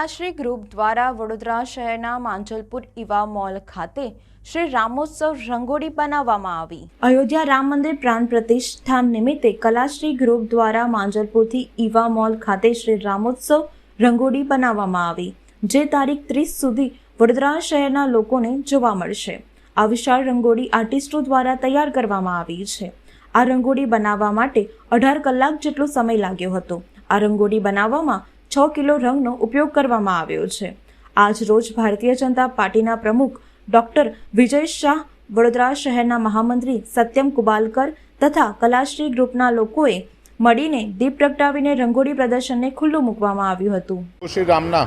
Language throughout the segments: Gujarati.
કલાશ્રી ગ્રુપ દ્વારા વડોદરા શહેરના માંજલપુર ઇવા મોલ ખાતે શ્રી રામોત્સવ રંગોળી બનાવવામાં આવી. અયોધ્યા રામ મંદિર પ્રાણ પ્રતિષ્ઠા નિમિત્તે કલાશ્રી ગ્રુપ દ્વારા માંજલપુરથી ઇવા મોલ ખાતે શ્રી રામોત્સવ રંગોળી બનાવવામાં આવી, જે તારીખ ત્રીસ સુધી વડોદરા શહેરના લોકોને જોવા મળશે. આ વિશાળ રંગોળી આર્ટિસ્ટો દ્વારા તૈયાર કરવામાં આવી છે. આ રંગોળી બનાવવા માટે અઢાર કલાક જેટલો સમય લાગ્યો હતો. આ રંગોળી બનાવવામાં છ કિલો રંગનો ઉપયોગ કરવામાં આવ્યો છે. આજ રોજ ભારતીય જનતા પાર્ટીના પ્રમુખ ડોક્ટર વિજય શાહ વડોદરા શહેરના મહામંત્રી સત્યમ કુબાલકર તથા કલાશ્રી ગ્રુપના લોકોએ મળીને દીપ પ્રગટાવીને રંગોળી પ્રદર્શનને ખુલ્લું મૂકવામાં આવ્યું હતું. શ્રી રામના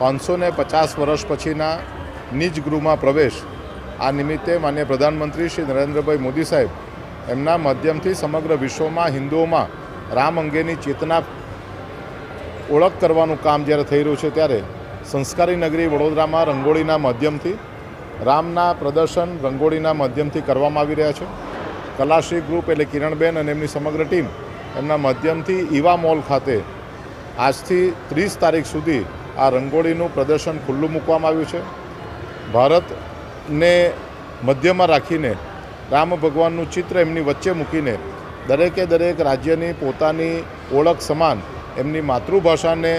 પાંચસો ને પચાસ વર્ષ પછીના નિજ ગૃહમાં પ્રવેશ, આ નિમિત્તે માન્ય પ્રધાનમંત્રી શ્રી નરેન્દ્રભાઈ મોદી સાહેબ એમના માધ્યમથી સમગ્ર વિશ્વમાં હિન્દુઓમાં રામ અંગેની ચેતના ઓળખ કરવાનું કામ જ્યારે થઈ રહ્યું છે ત્યારે સંસ્કારી નગરી વડોદરામાં રંગોળીના માધ્યમથી, રામના પ્રદર્શન રંગોળીના માધ્યમથી કરવામાં આવી રહ્યા છે. કલાશ્રી ગ્રુપ એટલે કિરણબેન અને એમની સમગ્ર ટીમ એમના માધ્યમથી ઈવા મોલ ખાતે આજથી ત્રીસ તારીખ સુધી આ રંગોળીનું પ્રદર્શન ખુલ્લું મૂકવામાં આવ્યું છે. ભારતને મધ્યમાં રાખીને રામ ભગવાનનું ચિત્ર એમની વચ્ચે મૂકીને દરેકે દરેક રાજ્યની પોતાની ઓળખ સમાન એમની માતૃભાષાને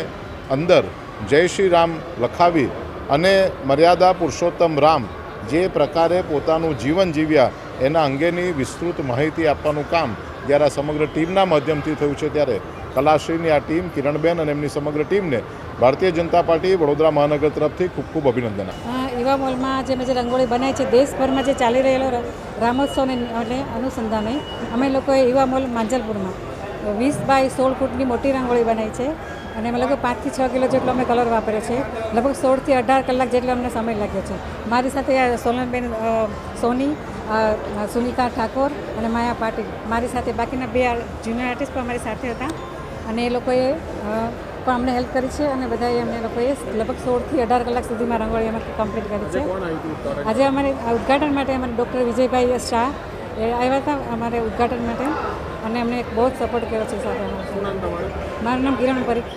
અંદર જય શ્રી રામ લખાવી અને મર્યાદા પુરુષોત્તમ રામ જે પ્રકારે પોતાનું જીવન જીવ્યા એના અંગેની વિસ્તૃત માહિતી આપવાનું કામ જ્યારે આ સમગ્ર ટીમના માધ્યમથી થયું છે ત્યારે કલાશ્રીની આ ટીમ કિરણબેન અને એમની સમગ્ર ટીમને ભારતીય જનતા પાર્ટી વડોદરા મહાનગર તરફથી ખૂબ ખૂબ અભિનંદન. એવા મોલમાં જે જે રંગોળી બનાવી છે, દેશભરમાં જે ચાલી રહેલો રામોત્સવને અનુસંધાને અમે લોકોએ એવા મોલ માંજલપુરમાં વીસ બાય સોળ ફૂટની મોટી રંગોળી બનાવી છે અને અમે લગભગ પાંચથી છ કિલો જેટલો અમે કલર વાપર્યો છે. લગભગ સોળથી અઢાર કલાક જેટલો અમને સમય લાગ્યો છે. મારી સાથે અ, સોની સુનિતા ઠાકોર અને માયા પાટીલ મારી સાથે બાકીના બે જુનિયર આર્ટિસ્ટ પણ અમારી સાથે હતા. અને એ લોકોએ પણ અમને હેલ્પ કરી છે અને બધાએ અમને લોકોએ લગભગ સોળથી અઢાર કલાક સુધીમાં રંગોળી અમે કમ્પ્લીટ કરી છે. આજે અમારે ઉદ્ઘાટન માટે અમારે ડૉક્ટર વિજયભાઈ શાહ એ આવ્યા હતા અમારે ઉદ્ઘાટન માટે. અને એમને બહુ જ સપોર્ટ કર્યો છે સાથે મારું નામ કિરણ પરીખ.